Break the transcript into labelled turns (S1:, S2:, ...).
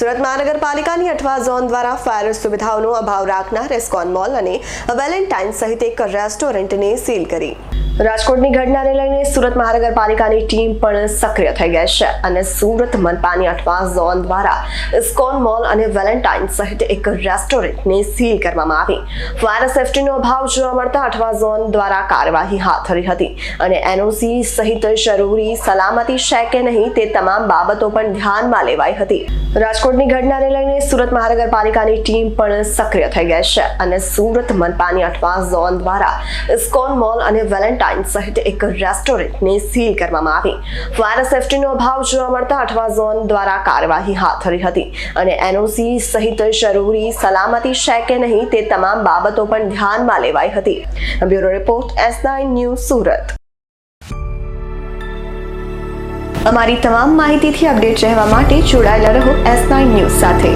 S1: સુરત મહાનગરપાલિકાની અઠવા ઝોન દ્વારા ફાયર સુવિધાઓનો અભાવ રાખનાર એસ્કોન મોલ અને વેલેન્ટાઇન સહિત એક રેસ્ટોરન્ટને સીલ કરી. રાજકોટની ઘટનાને લઈને સુરત મહાનગરપાલિકાની ટીમ પણ સક્રિય થઈ ગઈ છે અને સુરત મનપાની અઠવા ઝોન દ્વારા ઇસ્કોન મોલ અને વેલેન્ટાઇન સહિત એક રેસ્ટોરન્ટને સીલ કરવામાં આવી. ફાયર સેફટીનો અભાવ જોવા મળતા અઠવા ઝોન દ્વારા કાર્યવાહી હાથ ધરી હતી અને એનઓસી સહિત જરૂરી સલામતી છે કે નહીં તે તમામ બાબતો પણ ધ્યાનમાં લેવાઈ હતી. રાજકોટની ઘટનાને લઈને સુરત મહાનગરપાલિકાની ટીમ પણ સક્રિય થઈ ગઈ છે અને સુરત મનપાની અઠવા ઝોન દ્વારા ઇસ્કોન મોલ અને વેલેન્ટાઇન સહિત એક રેસ્ટોરન્ટને સીલ કરવામાં આવી. ફાયર સેફટીનો અભાવ જોવા મળતા અઠવા ઝોન દ્વારા કાર્યવાહી હાથ ધરી હતી અને એનઓસી સહિત જરૂરી સલામતી છે કે નહીં તે તમામ બાબતો પણ ધ્યાનમાં લેવાઈ હતી. Bureau report S news Surat. અમારી તમામ માહિતીથી અપડેટ રહેવા માટે જોડાયેલા રહો એસ ન્યૂઝ સાથે.